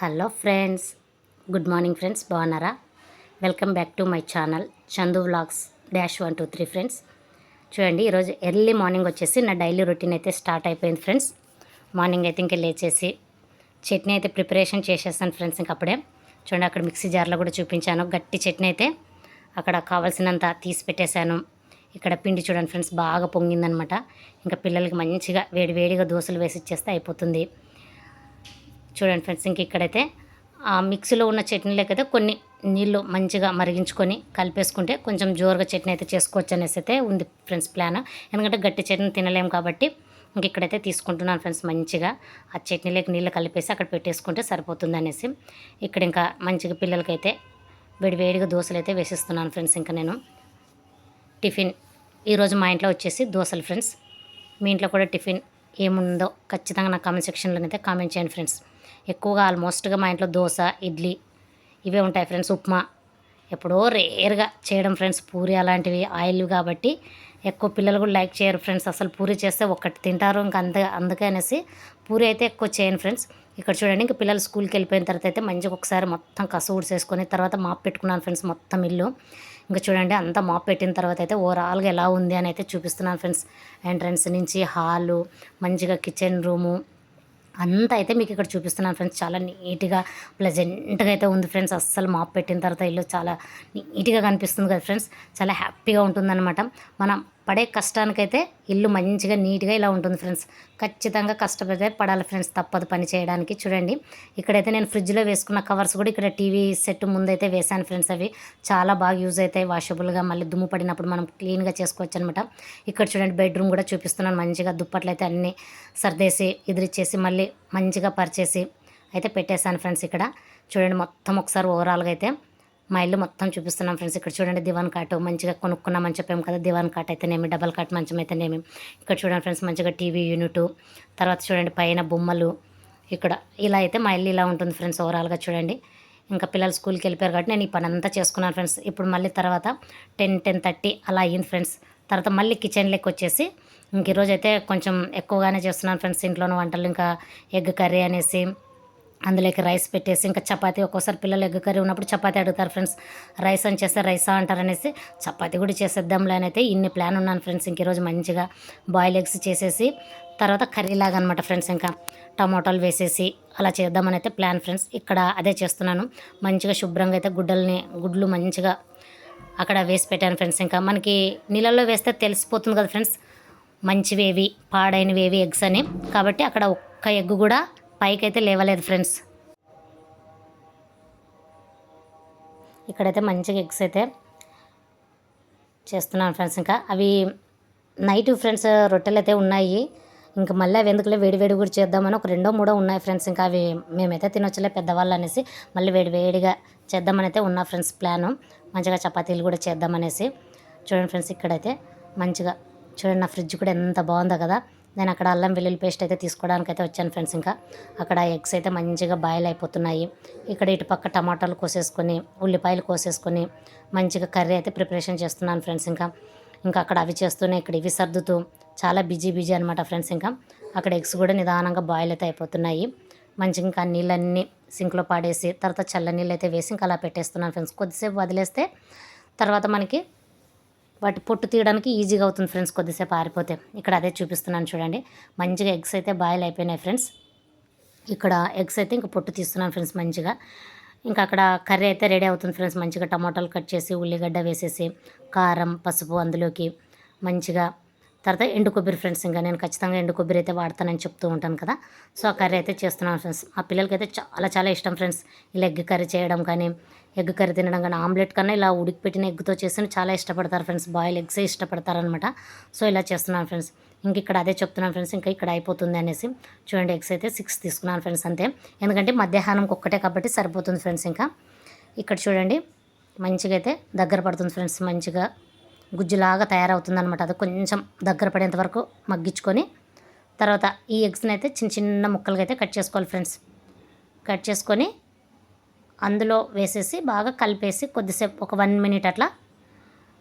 Hello friends good morning friends బాగున్నారా? Welcome back to my channel Chandu vlogs dash one two three friends. చూడండి ఈరోజు early morning వచ్చేసి నా daily routine అయితే start అయిపోయింది friends. Morning అయితే ఇంకా లేచేసి చట్నీ అయితే ప్రిపరేషన్ చేసేస్తాను ఫ్రెండ్స్ ఇంక అప్పుడే. చూడండి అక్కడ మిక్సీ జార్లో కూడా చూపించాను గట్టి చట్నీ అయితే అక్కడ కావాల్సినంత తీసి పెట్టేశాను. ఇక్కడ పిండి చూడండి ఫ్రెండ్స్ బాగా పొంగిందనమాట. ఇంకా పిల్లలకి మంచిగా వేడి వేడిగా దోశలు వేసి ఇచ్చేస్తే అయిపోతుంది. చూడండి ఫ్రెండ్స్ ఇంక ఇక్కడైతే ఆ మిక్సీలో ఉన్న చట్నీలకైతే కొన్ని నీళ్ళు మంచిగా మరిగించుకొని కలిపేసుకుంటే కొంచెం జోరుగా చట్నీ అయితే చేసుకోవచ్చు అనేసి అయితే ఉంది ఫ్రెండ్స్ ప్లాన్. ఎందుకంటే గట్టి చట్నీ తినలేము కాబట్టి ఇంక ఇక్కడైతే తీసుకుంటున్నాను ఫ్రెండ్స్ మంచిగా. ఆ చట్నీలోకి నీళ్ళు కలిపేసి అక్కడ పెట్టేసుకుంటే సరిపోతుంది అనేసి ఇక్కడ ఇంకా మంచిగా పిల్లలకైతే వేడివేడిగా దోశలు అయితే వేసిస్తున్నాను ఫ్రెండ్స్ ఇంకా నేను. టిఫిన్ ఈరోజు మా ఇంట్లో వచ్చేసి దోశలు ఫ్రెండ్స్. మీ ఇంట్లో కూడా టిఫిన్ ఏముందో ఖచ్చితంగా నా కామెంట్ సెక్షన్లోనైతే కామెంట్ చేయండి ఫ్రెండ్స్. ఎక్కువగా ఆల్మోస్ట్గా మా ఇంట్లో దోశ ఇడ్లీ ఇవే ఉంటాయి ఫ్రెండ్స్ ఉప్మా. ఎప్పుడో రేర్గా చేయడం ఫ్రెండ్స్ పూరి అలాంటివి ఆయిల్ కాబట్టి ఎక్కువ పిల్లలు కూడా లైక్ చేయరు ఫ్రెండ్స్. అసలు పూరి చేస్తే ఒక్కటి తింటారు ఇంకా అంతే అందుకనేసి పూరి అయితే ఎక్కువ చేయను ఫ్రెండ్స్. ఇక్కడ చూడండి ఇంకా పిల్లలు స్కూల్కి వెళ్ళిపోయిన తర్వాత అయితే మంచిగా ఒకసారి మొత్తం కసు ఊడ్చేసుకొని తర్వాత మాప్ పెట్టుకున్నాను ఫ్రెండ్స్ మొత్తం ఇల్లు. ఇంకా చూడండి అంతా మాప్ పెట్టిన తర్వాత అయితే ఓవరాల్గా ఎలా ఉంది అని అయితే చూపిస్తున్నాను ఫ్రెండ్స్. ఎంట్రన్స్ నుంచి హాలు మంచిగా కిచెన్ రూము అంతా అయితే మీకు ఇక్కడ చూపిస్తున్నాను ఫ్రెండ్స్. చాలా నీట్గా ప్లెజెంట్గా అయితే ఉంది ఫ్రెండ్స్. అస్సలు మాప్ పెట్టిన తర్వాత ఇల్లు చాలా నీట్గా కనిపిస్తుంది కదా ఫ్రెండ్స్. చాలా హ్యాపీగా ఉంటుందన్నమాట. మనం పడే కష్టానికైతే ఇల్లు మంచిగా నీట్గా ఇలా ఉంటుంది ఫ్రెండ్స్. ఖచ్చితంగా కష్టపడితే పడాలి ఫ్రెండ్స్ తప్పదు పని చేయడానికి. చూడండి ఇక్కడైతే నేను ఫ్రిడ్జ్లో వేసుకున్న కవర్స్ కూడా ఇక్కడ టీవీ సెట్ ముందైతే వేశాను ఫ్రెండ్స్ అవి. చాలా బాగా యూజ్ అవుతాయి వాషబుల్గా మళ్ళీ దుమ్ము పడినప్పుడు మనం క్లీన్గా చేసుకోవచ్చు అనమాట ఇక్కడ చూడండి బెడ్రూమ్ కూడా చూపిస్తున్నాను మంచిగా దుప్పట్లు అయితే అన్నీ సర్దేసి ఎదిరిచ్చేసి మళ్ళీ మంచిగా పరిచేసి అయితే పెట్టేశాను ఫ్రెండ్స్ ఇక్కడ. చూడండి మొత్తం ఒకసారి ఓవరాల్గా అయితే మా ఇల్లు మొత్తం చూపిస్తున్నాం ఫ్రెండ్స్. ఇక్కడ చూడండి దివాన్ కాట్. మంచిగా కొనుక్కున్నామని చెప్పాము కదా దివాన్ కాట్ అయితేనేమి డబల్ కాట్ మంచం అయితేనేమి ఇక్కడ చూడండి ఫ్రెండ్స్ మంచిగా టీవీ యూనిట్. తర్వాత చూడండి పైన బొమ్మలు. ఇక్కడ ఇలా అయితే మా ఇల్లు ఇలా ఉంటుంది ఫ్రెండ్స్ ఓవరాల్గా చూడండి. ఇంకా పిల్లలు స్కూల్కి వెళ్ళిపోయారు కాబట్టి నేను ఈ పని అంతా చేసుకున్నాను ఫ్రెండ్స్. ఇప్పుడు మళ్ళీ తర్వాత టెన్ టెన్ థర్టీ అలా అయ్యింది ఫ్రెండ్స్. తర్వాత మళ్ళీ కిచెన్లోకి వచ్చేసి ఇంక ఈరోజు అయితే కొంచెం ఎక్కువగానే చేస్తున్నాను ఫ్రెండ్స్. ఇంట్లోనే వంటలు ఇంకా ఎగ్ కర్రీ అనేసి అందులోకి రైస్ పెట్టేసి ఇంకా చపాతీ ఒక్కోసారి పిల్లలు ఎగ్ కర్రీ ఉన్నప్పుడు చపాతీ అడుగుతారు ఫ్రెండ్స్. రైస్ అని చేస్తే రైసా అంటారు అనేసి చపాతీ కూడా చేసేద్దాంలే అని అయితే ఇన్ని ప్లాన్ ఉన్నాను ఫ్రెండ్స్. ఇంక ఈరోజు మంచిగా బాయిల్ ఎగ్స్ చేసేసి తర్వాత కర్రీ లాగా అనమాట ఫ్రెండ్స్ ఇంకా టమాటాలు వేసేసి అలా చేద్దామని అయితే ప్లాన్ ఫ్రెండ్స్. ఇక్కడ అదే చేస్తున్నాను. మంచిగా శుభ్రంగా అయితే గుడ్డల్ని గుడ్లు మంచిగా అక్కడ వేసి పెట్టాను ఫ్రెండ్స్. ఇంకా మనకి నీళ్ళల్లో వేస్తే తెలిసిపోతుంది కదా ఫ్రెండ్స్. మంచివేవి పాడైనవేవి ఎగ్స్ అని. కాబట్టి అక్కడ ఒక్క ఎగ్ కూడా పైకైతే లేవలేదు ఫ్రెండ్స్. ఇక్కడైతే మంచిగా ఎగ్స్ అయితే చేస్తున్నాను ఫ్రెండ్స్. ఇంకా అవి నైట్ ఫ్రెండ్స్ రొట్టెలు అయితే ఉన్నాయి. ఇంకా మళ్ళీ అవి ఎందుకులే వేడి వేడి కూడా చేద్దామని ఒక రెండో మూడో ఉన్నాయి ఫ్రెండ్స్. ఇంకా అవి మేమైతే తినొచ్చలే పెద్దవాళ్ళు అనేసి మళ్ళీ వేడి వేడిగా చేద్దామని అయితే ఉన్న ఫ్రెండ్స్ ప్లాను. మంచిగా చపాతీలు కూడా చేద్దామనేసి. చూడండి ఫ్రెండ్స్ ఇక్కడైతే మంచిగా చూడండి నా ఫ్రిడ్జ్ కూడా ఎంత బాగుందో కదా. నేను అక్కడ అల్లం వెల్లుల్లి పేస్ట్ అయితే తీసుకోవడానికి అయితే వచ్చాను ఫ్రెండ్స్ ఇంకా. అక్కడ ఎగ్స్ అయితే మంచిగా బాయిల్ అయిపోతున్నాయి. ఇక్కడ ఇటు పక్క టమాటాలు కోసేసుకొని ఉల్లిపాయలు కోసేసుకొని మంచిగా కర్రీ అయితే ప్రిపరేషన్ చేస్తున్నాను ఫ్రెండ్స్ ఇంకా. ఇంకా అక్కడ అవి చేస్తూనే ఇక్కడ ఇవి సర్దుతూ చాలా బిజీ బిజీ అనమాట ఫ్రెండ్స్ ఇంకా. అక్కడ ఎగ్స్ కూడా నిదానంగా బాయిల్ అయితే అయిపోతున్నాయి. మంచిగా ఇంకా నీళ్ళన్నీ సింక్లో పాడేసి తర్వాత చల్ల నీళ్ళు అయితే వేసి ఇంకా అలా పెట్టేస్తున్నాను ఫ్రెండ్స్. కొద్దిసేపు వదిలేస్తే తర్వాత మనకి వాటి పొట్టు తీయడానికి ఈజీగా అవుతుంది ఫ్రెండ్స్ కొద్దిసేపు ఆరిపోతే. ఇక్కడ అదే చూపిస్తున్నాను చూడండి. మంచిగా ఎగ్స్ అయితే బాయిల్ అయిపోయినాయి ఫ్రెండ్స్. ఇక్కడ ఎగ్స్ అయితే ఇంకా పొట్టు తీస్తున్నాను ఫ్రెండ్స్ మంచిగా. ఇంకా అక్కడ కర్రీ అయితే రెడీ అవుతుంది ఫ్రెండ్స్. మంచిగా టమాటాలు కట్ చేసి ఉల్లిగడ్డ వేసేసి కారం పసుపు అందులోకి మంచిగా. తర్వాత ఎండు కొబ్బరి ఫ్రెండ్స్ ఇంకా నేను ఖచ్చితంగా ఎండు కొబ్బరి అయితే వాడతానని చెప్తూ ఉంటాను కదా. సో ఆ కర్రీ అయితే చేస్తున్నాను ఫ్రెండ్స్. ఆ పిల్లలకి అయితే చాలా చాలా ఇష్టం ఫ్రెండ్స్. ఈ లెగ్ కర్రీ చేయడం కానీ ఎగ్ కర్రీ తినడం కానీ ఆమ్లెట్ కన్నా ఇలా ఉడికిపెట్టిన ఎగ్తో చేసిన చాలా ఇష్టపడతారు ఫ్రెండ్స్. బాయిల్ ఎగ్సే ఇష్టపడతారనమాట సో ఇలా చేస్తున్నాను ఫ్రెండ్స్. ఇంక ఇక్కడ అదే చెప్తున్నాను ఫ్రెండ్స్. ఇంకా ఇక్కడ అయిపోతుంది అనేసి చూడండి ఎగ్స్ అయితే సిక్స్ తీసుకున్నాను ఫ్రెండ్స్ అంతే. ఎందుకంటే మధ్యాహ్నం ఒక్కటే కాబట్టి సరిపోతుంది ఫ్రెండ్స్ ఇంకా. ఇక్కడ చూడండి మంచిగా అయితే దగ్గర పడుతుంది ఫ్రెండ్స్. మంచిగా గుజ్జులాగా తయారవుతుంది అనమాట అది కొంచెం దగ్గర పడేంత వరకు మగ్గించుకొని తర్వాత ఈ ఎగ్స్ని అయితే చిన్న చిన్న ముక్కలుగా అయితే కట్ చేసుకోవాలి ఫ్రెండ్స్. కట్ చేసుకొని అందులో వేసేసి బాగా కలిపేసి కొద్దిసేపు ఒక వన్ మినిట్ అట్లా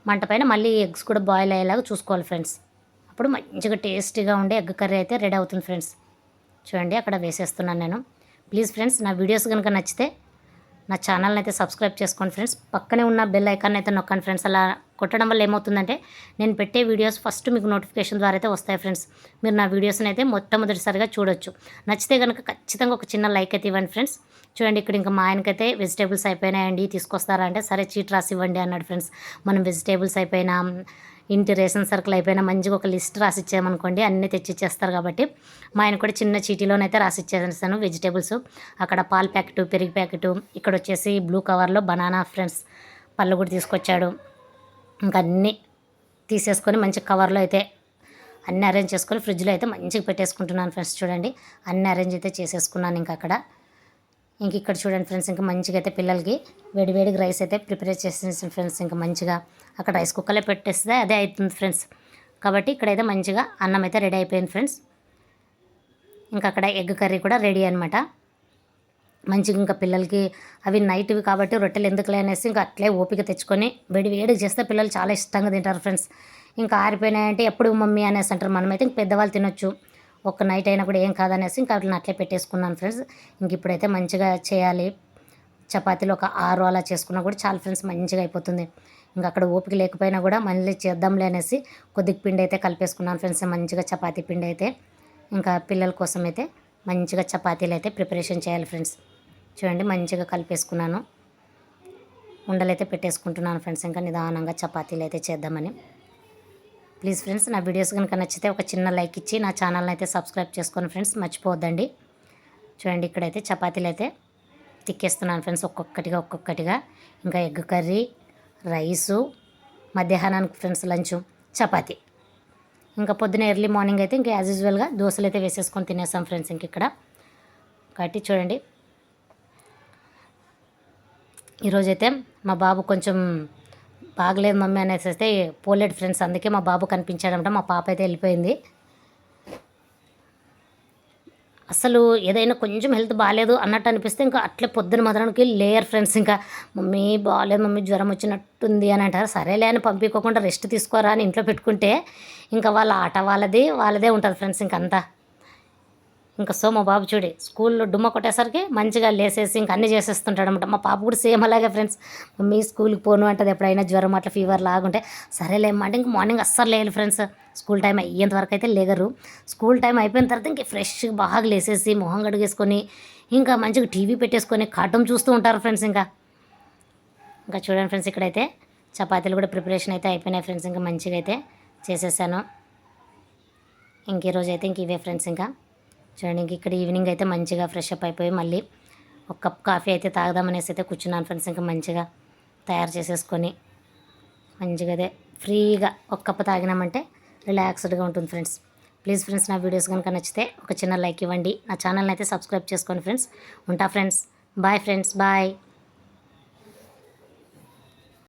మంట పైన మళ్ళీ ఎగ్స్ కూడా బాయిల్ అయ్యేలాగా చూసుకోవాలి ఫ్రెండ్స్ అప్పుడు మంచిగా టేస్టీగా ఉండే ఎగ్ కర్రీ అయితే రెడీ అవుతుంది ఫ్రెండ్స్ చూడండి అక్కడ వేసేస్తున్నాను నేను. ప్లీజ్ ఫ్రెండ్స్ నా వీడియోస్ కనుక నచ్చితే నా ఛానల్ని అయితే సబ్స్క్రైబ్ చేసుకోండి ఫ్రెండ్స్ పక్కనే ఉన్న బెల్ ఐకాన్ అయితే నొక్కండి ఫ్రెండ్స్ అలా కొట్టడం వల్ల ఏమవుతుందంటే నేను పెట్టే వీడియోస్ ఫస్ట్ మీకు నోటిఫికేషన్ ద్వారా అయితే వస్తాయి ఫ్రెండ్స్. మీరు నా వీడియోస్ని అయితే మొట్టమొదటిసారిగా చూడొచ్చు. నచ్చితే కనుక ఖచ్చితంగా ఒక చిన్న లైక్ అయితే ఇవ్వండి ఫ్రెండ్స్. చూడండి ఇక్కడ ఇంకా మా ఆయనకైతే వెజిటేబుల్స్ అయిపోయినాయండి తీసుకొస్తారా అంటే సరే చీట్ రాసి ఇవ్వండి అన్నాడు ఫ్రెండ్స్. మనం వెజిటేబుల్స్ అయిపోయినా ఇంటి రేషన్ సరుకులు అయిపోయినా మంచిగా ఒక లిస్ట్ రాసి ఇచ్చామనుకోండి అన్నీ తెచ్చి ఇచ్చేస్తారు కాబట్టి మా ఆయన కూడా చిన్న చీటీలోనైతే రాసి ఇచ్చేసాను వెజిటేబుల్స్. అక్కడ పాల ప్యాకెట్ పెరుగు ప్యాకెట్ ఇక్కడ వచ్చేసి బ్లూ కవర్లో బనానా ఫ్రెండ్స్ పళ్ళు కూడా తీసుకొచ్చాడు. ఇంకా అన్నీ తీసేసుకొని మంచి కవర్లో అయితే అన్నీ అరేంజ్ చేసుకొని ఫ్రిడ్జ్లో అయితే మంచిగా పెట్టేసుకుంటున్నాను ఫ్రెండ్స్ చూడండి. అన్నీ అరేంజ్ అయితే చేసేసుకున్నాను ఇంకా అక్కడ. ఇంక ఇక్కడ చూడండి ఫ్రెండ్స్ ఇంకా మంచిగా అయితే పిల్లలకి వేడివేడిగా రైస్ అయితే ప్రిపేర్ చేసేసాను ఫ్రెండ్స్ ఇంకా మంచిగా. అక్కడ రైస్ కుక్కర్లో పెట్టేస్తే అదే అవుతుంది ఫ్రెండ్స్. కాబట్టి ఇక్కడైతే మంచిగా అన్నం అయితే రెడీ అయిపోయింది ఫ్రెండ్స్. ఇంకా అక్కడ ఎగ్ కర్రీ కూడా రెడీ అనమాట మంచిగా ఇంకా పిల్లలకి అవి నైట్వి కాబట్టి రొట్టెలు ఎందుకులే అనేసి ఇంకా అట్లే ఓపిక తెచ్చుకొని వేడి వేడికి చేస్తే పిల్లలు చాలా ఇష్టంగా తింటారు ఫ్రెండ్స్. ఇంకా ఆరిపోయినాయంటే ఎప్పుడు మమ్మీ అనేసి అంటారు మనమైతే ఇంక పెద్దవాళ్ళు తినొచ్చు. ఒక్క నైట్ అయినా కూడా ఏం కాదనేసి ఇంకా అట్లా అట్లే పెట్టేసుకున్నాను ఫ్రెండ్స్. ఇంక ఇప్పుడైతే మంచిగా చేయాలి. చపాతీలు ఒక ఆరు అలా చేసుకున్నా కూడా చాలా ఫ్రెండ్స్ మంచిగా అయిపోతుంది. ఇంకా అక్కడ ఓపిక లేకపోయినా కూడా మళ్ళీ చేద్దాంలే అనేసి కొద్దిగా పిండి అయితే కలిపేసుకున్నాను ఫ్రెండ్స్ మంచిగా చపాతీ పిండి అయితే. ఇంకా పిల్లల కోసం అయితే మంచిగా చపాతీలు అయితే ప్రిపరేషన్ చేయాలి ఫ్రెండ్స్. చూడండి మంచిగా కలిపేసుకున్నాను. ఉండలైతే పెట్టేసుకుంటున్నాను ఫ్రెండ్స్ ఇంకా నిదానంగా చపాతీలు అయితే చేద్దామని. ప్లీజ్ ఫ్రెండ్స్ నా వీడియోస్ కనుక నచ్చితే ఒక చిన్న లైక్ ఇచ్చి నా ఛానల్ని అయితే సబ్స్క్రైబ్ చేసుకోండి ఫ్రెండ్స్ మర్చిపోవద్దండి. చూడండి ఇక్కడైతే చపాతీలు అయితే తిక్కేస్తున్నాను ఫ్రెండ్స్ ఒక్కొక్కటిగా ఒక్కొక్కటిగా. ఇంకా ఎగ్ కర్రీ రైసు మధ్యాహ్నానికి ఫ్రెండ్స్ లంచ్ చపాతీ. ఇంకా పొద్దున ఎర్లీ మార్నింగ్ అయితే ఇంకా యాజ్ యూజువల్గా దోశలు అయితే వేసేసుకొని తినేస్తాం ఫ్రెండ్స్ ఇంక ఇక్కడ. కాబట్టి చూడండి ఈరోజైతే మా బాబు కొంచెం బాగలేదు మమ్మీ అనేసి అయితే పోలేడు ఫ్రెండ్స్ అందుకే మా బాబు కనిపించాడంట మా పాప అయితే వెళ్ళిపోయింది. అసలు ఏదైనా కొంచెం హెల్త్ బాగాలేదు అన్నట్టు అనిపిస్తే ఇంకా అట్లే పొద్దున మాత్రానికి లేయర్ ఫ్రెండ్స్ ఇంకా మమ్మీ బాగాలేదు మమ్మీ జ్వరం వచ్చినట్టుంది అని అంటారు. సరేలే అని పంపించుకోకుండా రెస్ట్ తీసుకోరా అని ఇంట్లో పెట్టుకుంటే ఇంకా వాళ్ళ ఆట వాళ్ళది వాళ్ళదే ఉంటుంది ఫ్రెండ్స్ ఇంకంతా. ఇంకా సో మా బాబు చూడి స్కూల్లో డుమ్మ కొట్టేసరికి మంచిగా లేసేసి ఇంకా అన్నీ చేసేస్తుంటాడనమాట. మా పాప కూడా సేమ్ అలాగే ఫ్రెండ్స్. మమ్మీ స్కూల్కి పోను అంటది ఎప్పుడైనా జ్వరం అట్లా ఫీవర్ లాగుంటే సరేలేమ్మా అంటే ఇంక మార్నింగ్ అస్సలు లేదు ఫ్రెండ్స్. స్కూల్ టైం అయ్యేంత వరకు అయితే లేగరు. స్కూల్ టైం అయిపోయిన తర్వాత ఇంక ఫ్రెష్గా బాగా లేసేసి మొహం కడిగేసుకొని ఇంకా మంచిగా టీవీ పెట్టేసుకొని కార్టూన్ చూస్తూ ఉంటారు ఫ్రెండ్స్ ఇంకా. ఇంకా చూడండి ఫ్రెండ్స్ ఇక్కడైతే చపాతీలు కూడా ప్రిపరేషన్ అయితే అయిపోయినాయి ఫ్రెండ్స్. ఇంకా మంచిగా అయితే చేసేసాను. ఇంక ఈరోజు అయితే ఇంక ఇవే ఫ్రెండ్స్ ఇంకా. చూడండి ఇక్కడ ఈవినింగ్ అయితే మంచిగా ఫ్రెష్ అప్ అయిపోయి మళ్ళీ ఒక కప్ కాఫీ అయితే తాగదామనేసి అయితే కూర్చున్నాను ఫ్రెండ్స్ ఇంకా మంచిగా తయారు చేసేసుకొని మంచిగా అదే ఫ్రీగా ఒక కప్ తాగినామంటే రిలాక్స్డ్గా ఉంటుంది ఫ్రెండ్స్ ప్లీజ్ ఫ్రెండ్స్ నా వీడియోస్ కనుక నచ్చితే ఒక చిన్న లైక్ ఇవ్వండి. నా ఛానల్ని అయితే సబ్స్క్రైబ్ చేసుకోండి ఫ్రెండ్స్ ఉంటా ఫ్రెండ్స్ బాయ్ ఫ్రెండ్స్ బాయ్